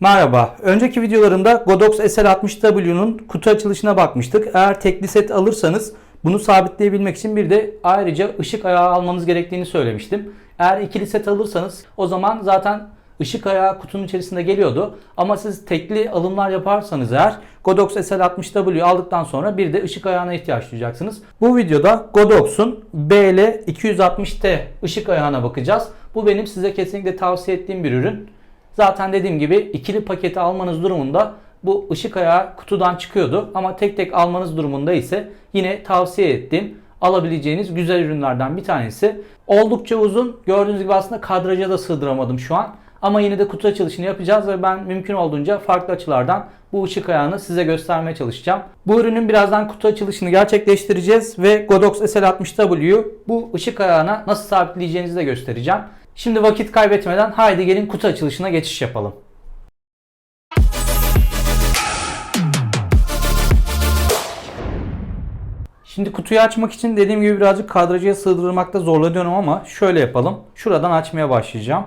Merhaba. Önceki videolarımda Godox SL60W'nun kutu açılışına bakmıştık. Eğer tekli set alırsanız bunu sabitleyebilmek için bir de ayrıca ışık ayağı almanız gerektiğini söylemiştim. Eğer ikili set alırsanız o zaman zaten ışık ayağı kutunun içerisinde geliyordu. Ama siz tekli alımlar yaparsanız eğer Godox SL60W aldıktan sonra bir de ışık ayağına ihtiyaç duyacaksınız. Bu videoda Godox'un BL260T ışık ayağına bakacağız. Bu benim size kesinlikle tavsiye ettiğim bir ürün. Zaten dediğim gibi ikili paketi almanız durumunda bu ışık ayağı kutudan çıkıyordu. Ama tek tek almanız durumunda ise yine tavsiye ettiğim alabileceğiniz güzel ürünlerden bir tanesi. Oldukça uzun. Gördüğünüz gibi aslında kadraja da sığdıramadım şu an. Ama yine de kutu açılışını yapacağız ve ben mümkün olduğunca farklı açılardan bu ışık ayağını size göstermeye çalışacağım. Bu ürünün birazdan kutu açılışını gerçekleştireceğiz ve Godox SL60W bu ışık ayağına nasıl sabitleyeceğinizi de göstereceğim. Şimdi vakit kaybetmeden haydi gelin kutu açılışına geçiş yapalım. Şimdi kutuyu açmak için dediğim gibi birazcık kadrajıya sığdırmakta zorlanıyorum ama şöyle yapalım. Şuradan açmaya başlayacağım.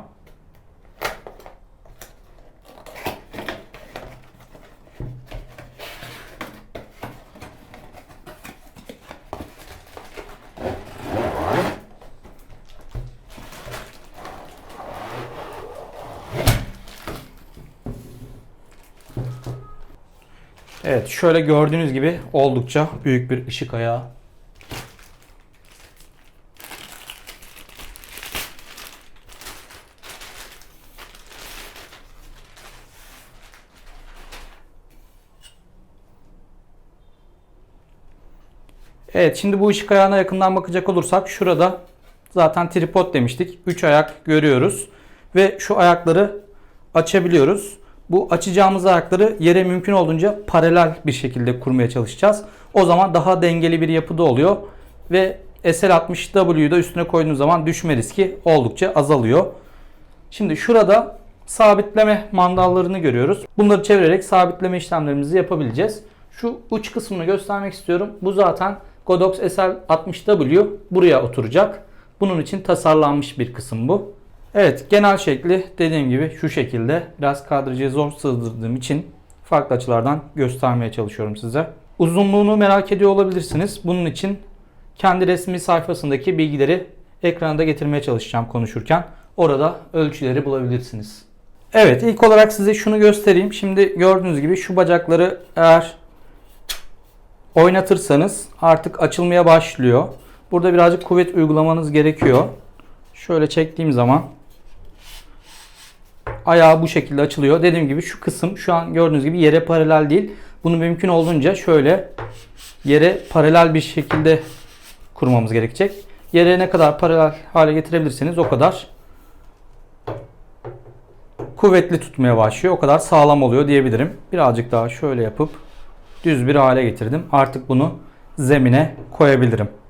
Evet şöyle gördüğünüz gibi oldukça büyük bir ışık ayağı. Evet şimdi bu ışık ayağına yakından bakacak olursak şurada zaten tripod demiştik. 3 ayak görüyoruz. Ve şu ayakları açabiliyoruz. Bu açacağımız ayakları yere mümkün olduğunca paralel bir şekilde kurmaya çalışacağız. O zaman daha dengeli bir yapıda oluyor. Ve SL60W'yu da üstüne koyduğunuz zaman düşme riski oldukça azalıyor. Şimdi şurada sabitleme mandallarını görüyoruz. Bunları çevirerek sabitleme işlemlerimizi yapabileceğiz. Şu uç kısmını göstermek istiyorum. Bu zaten Godox SL60W buraya oturacak. Bunun için tasarlanmış bir kısım bu. Evet genel şekli dediğim gibi şu şekilde biraz kadrajı zor sığdırdığım için farklı açılardan göstermeye çalışıyorum size. Uzunluğunu merak ediyor olabilirsiniz. Bunun için kendi resmi sayfasındaki bilgileri ekrana da getirmeye çalışacağım konuşurken. Orada ölçüleri bulabilirsiniz. Evet ilk olarak size şunu göstereyim. Şimdi gördüğünüz gibi şu bacakları eğer oynatırsanız artık açılmaya başlıyor. Burada birazcık kuvvet uygulamanız gerekiyor. Şöyle çektiğim zaman ayağı bu şekilde açılıyor. Dediğim gibi şu kısım şu an gördüğünüz gibi yere paralel değil. Bunu mümkün olduğunca şöyle yere paralel bir şekilde kurmamız gerekecek. Yere ne kadar paralel hale getirebilirseniz o kadar kuvvetli tutmaya başlıyor. O kadar sağlam oluyor diyebilirim. Birazcık daha şöyle yapıp düz bir hale getirdim. Artık bunu zemine koyabilirim.